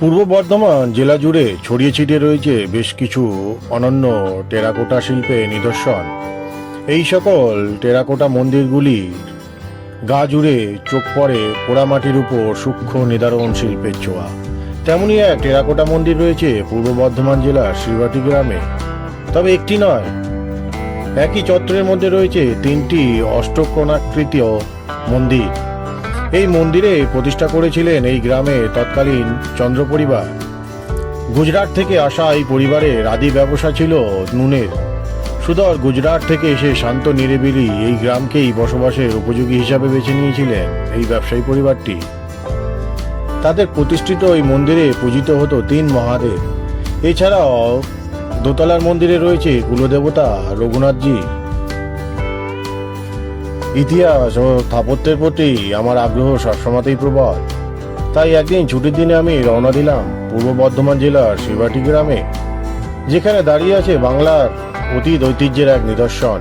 পূর্ব বর্ধমান জেলা জুড়ে ছড়িয়ে ছিটিয়ে রয়েছে বেশ কিছু অনন্য টেরাকোটা শিল্পে নিদর্শন। এই সকল টেরাকোটা মন্দিরগুলি গা জুড়ে চোখ পড়ে পোড়ামাটির উপর সূক্ষ্ম নিদারণ শিল্পের ছোঁয়া। তেমনই এক টেরাকোটা মন্দির রয়েছে পূর্ব বর্ধমান জেলার শিবাটি গ্রামে। তবে একটি নয়, একই চত্বরের মধ্যে রয়েছে তিনটি অষ্টকোণাকৃতীয় মন্দির। এই মন্দিরে প্রতিষ্ঠা করেছিলেন এই গ্রামে তৎকালীন চন্দ্র পরিবার গুজরাট থেকে আসা এই পরিবারের আদি ব্যবসা ছিল নুনের। সুদর গুজরাট থেকে এসে শান্ত নিরিবিলি এই গ্রামকেই বসবাসের উপযোগী হিসাবে বেছে নিয়েছিলেন এই ব্যবসায়ী পরিবারটি। তাদের প্রতিষ্ঠিত এই মন্দিরে পূজিত হতো তিন মহাদেব। এছাড়াও দোতলার মন্দিরে রয়েছে কুলদেবতা, রঘুনাথজি ইতিহাস ও স্থাপত্যের প্রতি আমার আগ্রহ সবসময়তেই প্রবল। তাই একদিন ছুটির দিনে আমি রওনা দিলাম পূর্ব বর্ধমান জেলার শিবাটি গ্রামে, যেখানে দাঁড়িয়ে আছে বাংলার অতীত ঐতিহ্যের এক নিদর্শন।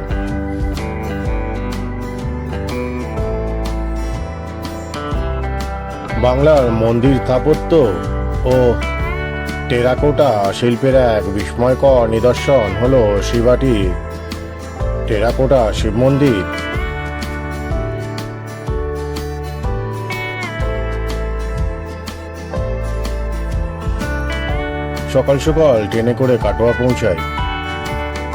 বাংলার মন্দির স্থাপত্য ও টেরাকোটা শিল্পের এক বিস্ময়কর নিদর্শন হলো শিবাটির টেরাকোটা শিব মন্দির। সকাল সকাল ট্রেনে করে কাটোয়া পৌঁছাই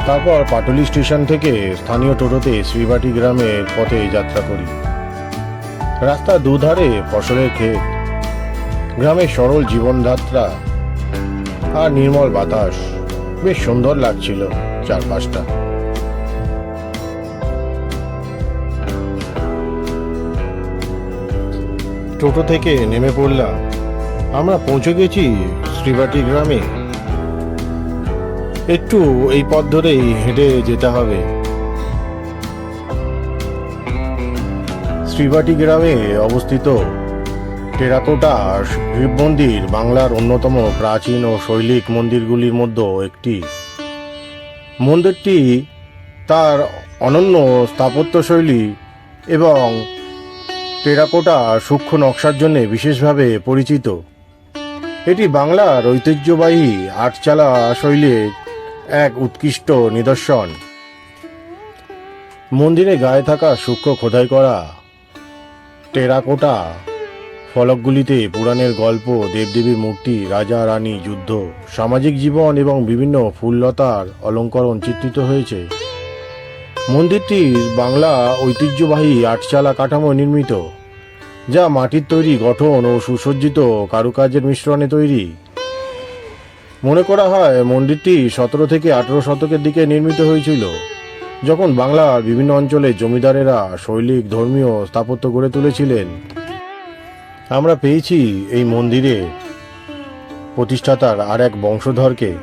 তারপর পাটুলি স্টেশন থেকে স্থানীয় টোটোতে শ্রীবাটি গ্রামের পথে যাত্রা করি। রাস্তার দুধারে ফসলের ক্ষেত গ্রামের সরল জীবনযাত্রা আর নির্মল বাতাস। বেশ সুন্দর লাগছিল চারপাশটা। টোটো থেকে নেমে পড়লাম। আমরা পৌঁছে গেছি শ্রীবাটি গ্রামে? একটু এই পথ ধরেই হেঁটে যেতে হবে। শ্রীবাটি গ্রামে অবস্থিত টেরাকোটা শিব মন্দির বাংলার অন্যতম প্রাচীন ও শৈলিক মন্দিরগুলির মধ্যে একটি। মন্দিরটি তার অনন্য স্থাপত্যশৈলী এবং টেরাকোটা সূক্ষ্ম নকশার জন্য বিশেষভাবে পরিচিত। এটি বাংলার ঐতিহ্যবাহী আটচালা শৈলীর এক উৎকৃষ্ট নিদর্শন। মন্দিরে গায়ে থাকা সূক্ষ্ম খোদাই করা টেরাকোটা, ফলকগুলিতে পুরাণের গল্প, দেবদেবীর মূর্তি, রাজা, রানী, যুদ্ধ, সামাজিক জীবন এবং বিভিন্ন ফুললতার অলঙ্করণ চিত্রিত হয়েছে। মন্দিরটি বাংলা ঐতিহ্যবাহী আটচালা কাঠামো নির্মিত। যা মাটির তৈরি, গঠন ও সুসজ্জিত কারুকাজের মিশ্রণে তৈরি। মনে করা হয়, মন্দিরটি সতেরো থেকে আঠেরো শতকের দিকে নির্মিত হয়েছিল, যখন বাংলার বিভিন্ন অঞ্চলে জমিদারেরা শৈলিক, ধর্মীয় স্থাপত্য গড়ে তুলেছিলেন। আমরা পেয়েছি এই মন্দিরে প্রতিষ্ঠাতার আর এক বংশধরকে।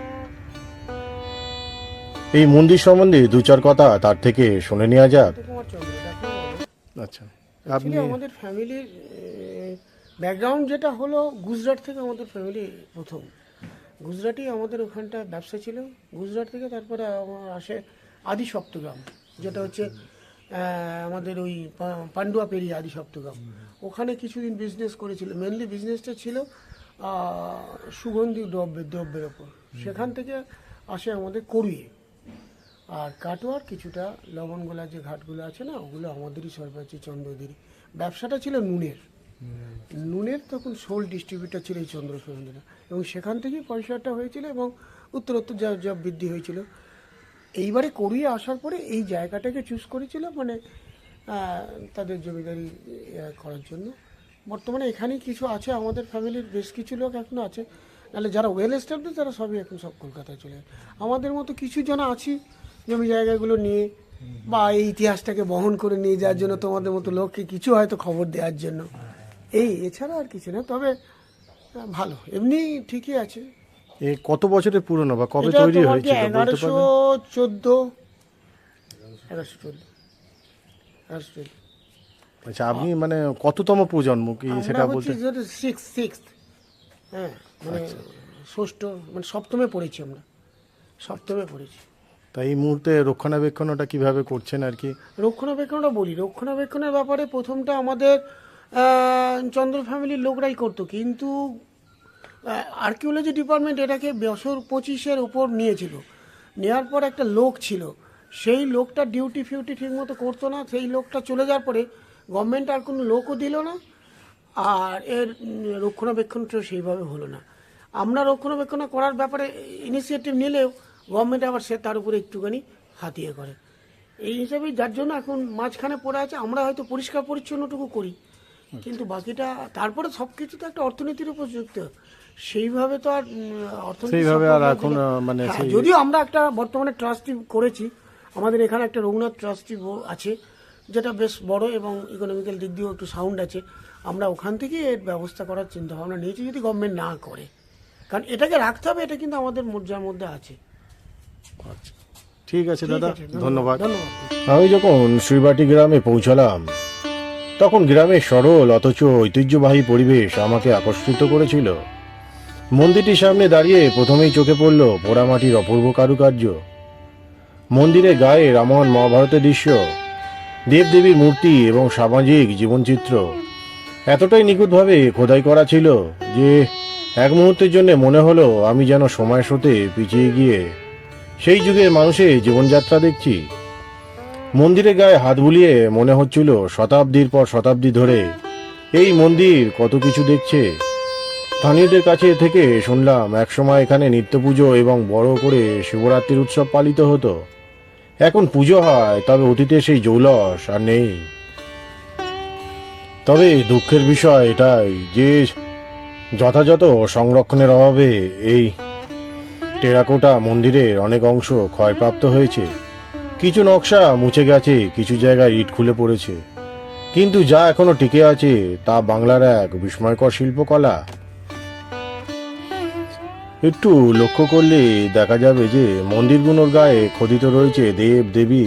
এই মন্দির সম্বন্ধে দু চার কথা তার থেকে শুনে নেওয়া যাক। আচ্ছা। Actually, আমাদের ফ্যামিলির ব্যাকগ্রাউন্ড যেটা হলো, গুজরাট থেকে আমাদের ফ্যামিলি প্রথম। গুজরাটই আমাদের ওখানটা ব্যবসা ছিল। গুজরাট থেকে তারপরে আসে আদি সপ্তগ্রাম যেটা হচ্ছে আমাদের ওই পান্ডুয়া পেরিয়ে আদি সপ্তগ্রাম ওখানে কিছুদিন বিজনেস করেছিল। মেনলি বিজনেসটা ছিল সুগন্ধি দ্রব্যের দ্রব্যের ওপর। সেখান থেকে আসে আমাদের করিয়ে আর কাটোয়ার কিছুটা লবণগোলা যে ঘাটগুলো আছে না ওগুলো আমাদেরই সরকারি চন্দ্রগিরি। ব্যবসাটা ছিল নুনের। নুনের তখন সোল ডিস্ট্রিবিউটার ছিল এই চন্দ্রসেনেরা এবং সেখান থেকেই পয়সাটা হয়েছিল এবং উত্তরোত্তর যা যা বৃদ্ধি হয়েছিল। এইবারে করিয়ে আসার পরে এই জায়গাটাকে চুজ করেছিল মানে তাদের জমিদারি করার জন্য। বর্তমানে এখানেই কিছু আছে আমাদের ফ্যামিলির বেশ কিছু লোক এখনও আছে। নাহলে যারা ওয়েল এস্টাবলিশ তারা সবই এখন সব কলকাতায় চলে আমাদের মতো কিছু জন আছি জমি জায়গাগুলো নিয়ে বা এই ইতিহাসটাকে বহন করে নিয়ে যাওয়ার জন্য তোমাদের মতো লোককে কিছু হয়তো খবর দেওয়ার জন্য। এই এছাড়া আর কিছু না তবে ভালো। এমনি ঠিকই আছে। এ কত বছরের পুরনো বা কবে এটা তৈরি তোমার হয়েছিল বলতে এগারোশো পারবেন চোদ্দ। এগারোশো চোদ্দ। এগারোশো চোদ্দ। আচ্ছা আপনি মানে কততম প্রজন্ম কি সেটা বলতে সিক্স সিক্স হ্যাঁ মানে ষষ্ঠ মানে সপ্তমে পড়েছি আমরা। সপ্তমে পড়েছি। তাই এই মুহূর্তে রক্ষণাবেক্ষণ ওটা কীভাবে করছেন আর কি? রক্ষণাবেক্ষণটা বলি, রক্ষণাবেক্ষণের ব্যাপারে প্রথমটা আমাদের চন্দ্র ফ্যামিলির লোকরাই করতো, কিন্তু আর্কিওলজি ডিপার্টমেন্ট এটাকে বছর পঁচিশের উপর নিয়েছিল। নেওয়ার পর একটা লোক ছিল, সেই লোকটা ডিউটি ফিউটি ঠিকমতো করতো না, সেই লোকটা চলে যাওয়ার পরে গভর্নমেন্ট আর কোনো লোকও দিল না, আর এর রক্ষণাবেক্ষণটা সেইভাবে হলো না। আমরা রক্ষণাবেক্ষণ করার ব্যাপারে ইনিশিয়েটিভ নিলেও গভর্নমেন্ট আবার সে তার উপরে একটুখানি হাতিয়ে করে। এই হিসাবেই যার জন্য এখন মাঝখানে পড়ে আছে আমরা হয়তো পরিষ্কার পরিচ্ছন্নটুকু করি। কিন্তু বাকিটা তারপরে সব কিছু তো একটা অর্থনীতির উপর যুক্ত। সেইভাবে তো আর অর্থনীতি সেইভাবে আর এখন, মানে হ্যাঁ, যদিও আমরা একটা বর্তমানে ট্রাস্টি করেছি আমাদের এখানে একটা রঘুনাথ ট্রাস্টি আছে যেটা বেশ বড় এবং ইকোনমিক্যাল দিক দিয়েও একটু সাউন্ড আছে। আমরা ওখান থেকে এর ব্যবস্থা করার চিন্তা ভাবনা নিয়েছি যদি গভর্নমেন্ট না করে। কারণ এটাকে রাখতে হবে এটা কিন্তু আমাদের মর্যাদার মধ্যে আছে। আচ্ছা। ঠিক আছে দাদা। ধন্যবাদ। আমি যখন শ্রীবাটি গ্রামে পৌঁছালাম তখন গ্রামের সরল অথচ ঐতিহ্যবাহী পরিবেশ আমাকে আকর্ষিত করেছিল। মন্দিরটির সামনে দাঁড়িয়ে প্রথমেই চোখে পড়ল পোড়ামাটির অপূর্ব কারুকার্য। মন্দিরে গায়ে রামায়ণ মহাভারতের দৃশ্য দেবদেবীর মূর্তি এবং সামাজিক জীবনচিত্র এতটাই নিখুঁতভাবে খোদাই করা ছিল যে এক মুহূর্তের জন্য মনে হলো আমি যেন সময়ের সাথে পিছিয়ে গিয়ে সেই যুগের মানুষের জীবনযাত্রা দেখছি। মন্দিরের গায়ে হাত বুলিয়ে মনে হচ্ছিল শতাব্দীর পর শতাব্দী ধরে এই মন্দির কত কিছু দেখছে। স্থানীয়দের কাছে থেকে শুনলাম একসময় এখানে নিত্য পুজো এবং বড় করে শিবরাত্রির উৎসব পালিত হতো। এখন পুজো হয়, তবে অতীতে সেই জৌলস আর নেই। তবে দুঃখের বিষয় এটাই যে যথাযথ সংরক্ষণের অভাবে এই টেরাকোটা মন্দিরের অনেক অংশ ক্ষয়প্রাপ্ত হয়েছে। কিছু নকশা মুছে গেছে, কিছু জায়গায় ইট খুলে পড়েছে। কিন্তু যা এখনও টিকে আছে, তা বাংলার এক বিস্ময়কর শিল্পকলা। একটু লক্ষ্য করলে দেখা যাবে যে মন্দিরগুলোর গায়ে খোদিত রয়েছে দেব দেবী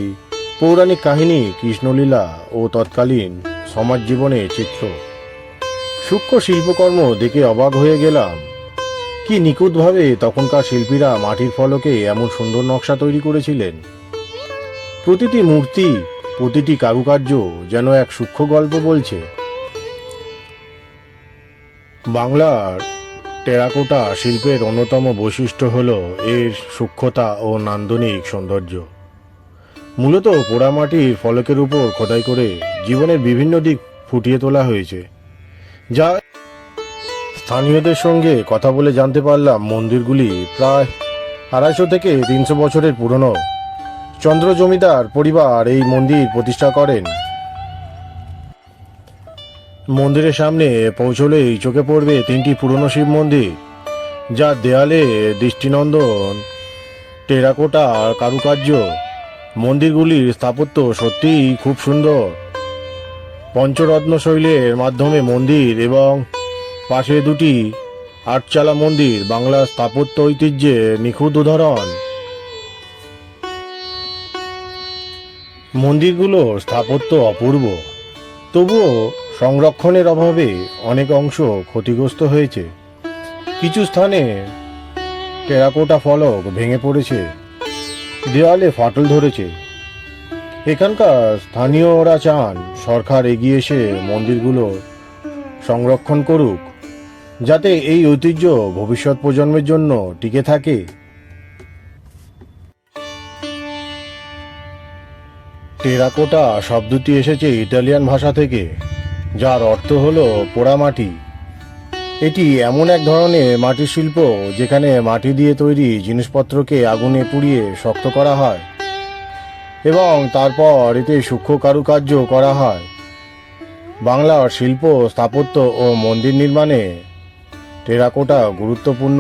পৌরাণিক কাহিনী, কৃষ্ণলীলা ও তৎকালীন সমাজ জীবনের চিত্র। সূক্ষ্ম শিল্পকর্ম দেখে অবাক হয়ে গেলাম। কি নিখুঁতভাবে তখনকার শিল্পীরা মাটির ফলকে এমন সুন্দর নকশা তৈরি করেছিলেন? প্রতিটি মূর্তি, প্রতিটি কারুকার্য যেন এক সূক্ষ্ম গল্প বলছে। বাংলার টেরাকোটা শিল্পের অন্যতম বৈশিষ্ট্য হল এর সূক্ষ্মতা ও নান্দনিক সৌন্দর্য। মূলত পোড়ামাটির ফলকের উপর খোদাই করে জীবনের বিভিন্ন দিক ফুটিয়ে তোলা হয়েছে, যা স্থানীয়দের সঙ্গে কথা বলে জানতে পারলাম মন্দিরগুলি প্রায় আড়াইশো থেকে তিনশো বছরের পুরনো। চন্দ্র জমিদার পরিবার এই মন্দির প্রতিষ্ঠা করেন। মন্দিরের সামনে পৌঁছলেই চোখে পড়বে তিনটি পুরনো শিব মন্দির, যার দেয়ালে দৃষ্টিনন্দন, টেরাকোটা কারুকার্য। মন্দিরগুলির স্থাপত্য সত্যিই খুব সুন্দর। পঞ্চরত্ন শৈলের মাধ্যমে মন্দির এবং পাশে দুটি আটচালা মন্দির বাংলার স্থাপত্য ঐতিহ্যে নিখুঁত উদাহরণ। মন্দিরগুলোর স্থাপত্য অপূর্ব, তবুও সংরক্ষণের অভাবে অনেক অংশ ক্ষতিগ্রস্ত হয়েছে। কিছু স্থানে টেরাকোটা ফলক ভেঙে পড়েছে, দেওয়ালে ফাটল ধরেছে। এখানকার স্থানীয়রা চান সরকার এগিয়ে এসে মন্দিরগুলো সংরক্ষণ করুক। যাতে এই ঐতিহ্য ভবিষ্যৎ প্রজন্মের জন্য টিকে থাকে। টেরাকোটা শব্দটি এসেছে ইটালিয়ান ভাষা থেকে, যার অর্থ হলো পোড়ামাটি এটি এমন এক ধরনের মাটির শিল্প যেখানে মাটি দিয়ে তৈরি জিনিসপত্রকে আগুনে পুড়িয়ে শক্ত করা হয় এবং তারপর এতে সূক্ষ্ম কারুকার্য করা হয়। বাংলার শিল্প, স্থাপত্য ও মন্দির নির্মাণে টেরাকোটা গুরুত্বপূর্ণ।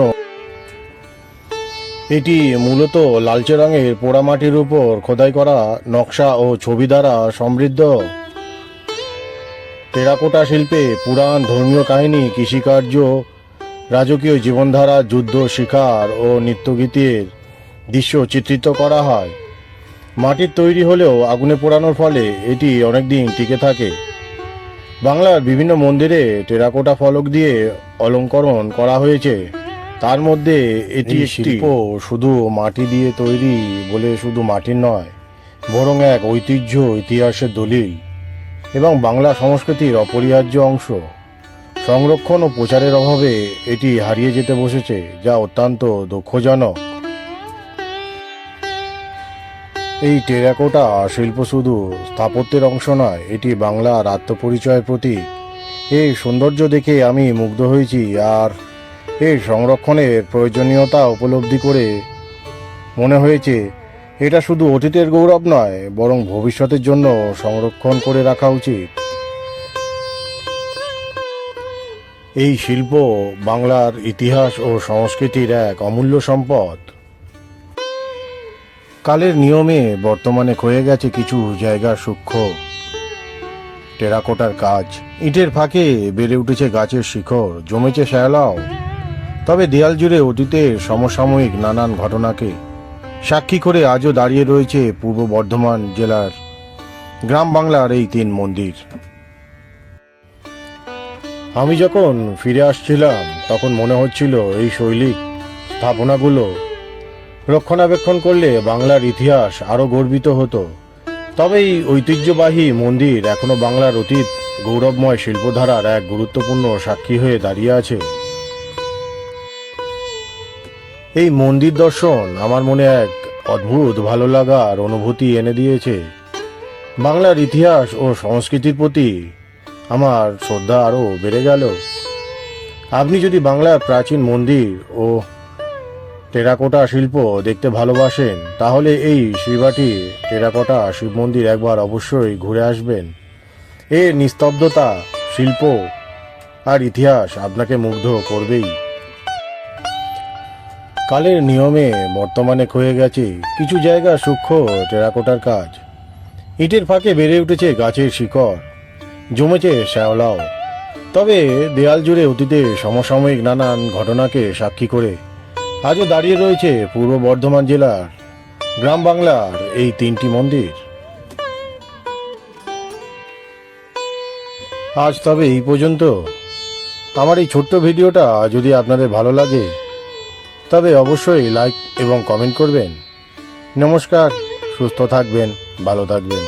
এটি মূলত লালচে রঙের পোড়ামাটির উপর খোদাই করা নকশা ও ছবি দ্বারা সমৃদ্ধ। টেরাকোটা শিল্পে পুরাণ ধর্মীয় কাহিনী, কৃষিকার্য, রাজকীয় জীবনধারা, যুদ্ধ শিকার ও নৃত্যগীতের দৃশ্য চিত্রিত করা হয়। মাটির তৈরি হলেও আগুনে পোড়ানোর ফলে এটি অনেকদিন টিকে থাকে। বাংলার বিভিন্ন মন্দিরে টেরাকোটা ফলক দিয়ে অলঙ্করণ করা হয়েছে। তার মধ্যে এটি শিল্প শুধু মাটি দিয়ে তৈরি বলে শুধু মাটির নয় বরং এক ঐতিহ্য ইতিহাসের দলিল এবং বাংলা সংস্কৃতির অপরিহার্য অংশ। সংরক্ষণ ও প্রচারের অভাবে এটি হারিয়ে যেতে বসেছে যা অত্যন্ত দুঃখজনক। এই টেরাকোটা শিল্প শুধু স্থাপত্যের অংশ নয়, এটি বাংলার আত্মপরিচয়ের প্রতীক। এই সৌন্দর্য দেখে আমি মুগ্ধ হয়েছি আর এর সংরক্ষণের প্রয়োজনীয়তা উপলব্ধি করে মনে হয়েছে, এটা শুধু অতীতের গৌরব নয়, বরং ভবিষ্যতের জন্য সংরক্ষণ করে রাখা উচিত। এই শিল্প বাংলার ইতিহাস ও সংস্কৃতির এক অমূল্য সম্পদ। কালের নিয়মে বর্তমানে ক্ষয়ে গেছে কিছু জায়গা সূক্ষ্ম। টেরাকোটার কাজ। ইটের ফাঁকে বেড়ে উঠেছে গাছের শিখর, জমেছে শ্যালাও তবে দেয়াল জুড়ে অতীতের সমসাময়িক নানান ঘটনাকে সাক্ষী করে আজও দাঁড়িয়ে রয়েছে পূর্ব বর্ধমান জেলার গ্রাম বাংলার এই তিন মন্দির। আমি যখন ফিরে আসছিলাম, তখন মনে হচ্ছিল এই শৈলিক স্থাপনাগুলো রক্ষণাবেক্ষণ করলে বাংলার ইতিহাস আরও গর্বিত হতো। তবে এই ঐতিহ্যবাহী মন্দির এখনও বাংলার অতীত গৌরবময় শিল্পধারার এক গুরুত্বপূর্ণ সাক্ষী হয়ে দাঁড়িয়ে আছে। এই মন্দির দর্শন আমার মনে এক অদ্ভুত ভালো লাগার অনুভূতি এনে দিয়েছে। বাংলার ইতিহাস ও সংস্কৃতির প্রতি আমার শ্রদ্ধা আরও বেড়ে গেল। আপনি যদি বাংলার প্রাচীন মন্দির ও টেরাকোটা শিল্প দেখতে ভালোবাসেন, তাহলে এই শিবাটি টেরাকোটা শিব মন্দির একবার অবশ্যই ঘুরে আসবেন। এর নিস্তব্ধতা, শিল্প আর ইতিহাস আপনাকে মুগ্ধ করবেই। কালের নিয়মে বর্তমানে ক্ষয়ে গেছে কিছু জায়গা সূক্ষ্ম টেরাকোটার কাজ। ইটের ফাঁকে বেড়ে উঠেছে গাছের শিকড়, জমেছে শ্যাওলাও। তবে দেয়াল জুড়ে অতীতে সমসাময়িক নানান ঘটনাকে সাক্ষী করে আজও দাঁড়িয়ে রয়েছে পূর্ব বর্ধমান জেলার গ্রাম বাংলার এই তিনটি মন্দির। আজ তবে এই পর্যন্ত। আমার এই ছোট্ট ভিডিওটা যদি আপনাদের ভালো লাগে, তবে অবশ্যই লাইক এবং কমেন্ট করবেন। নমস্কার, সুস্থ থাকবেন, ভালো থাকবেন।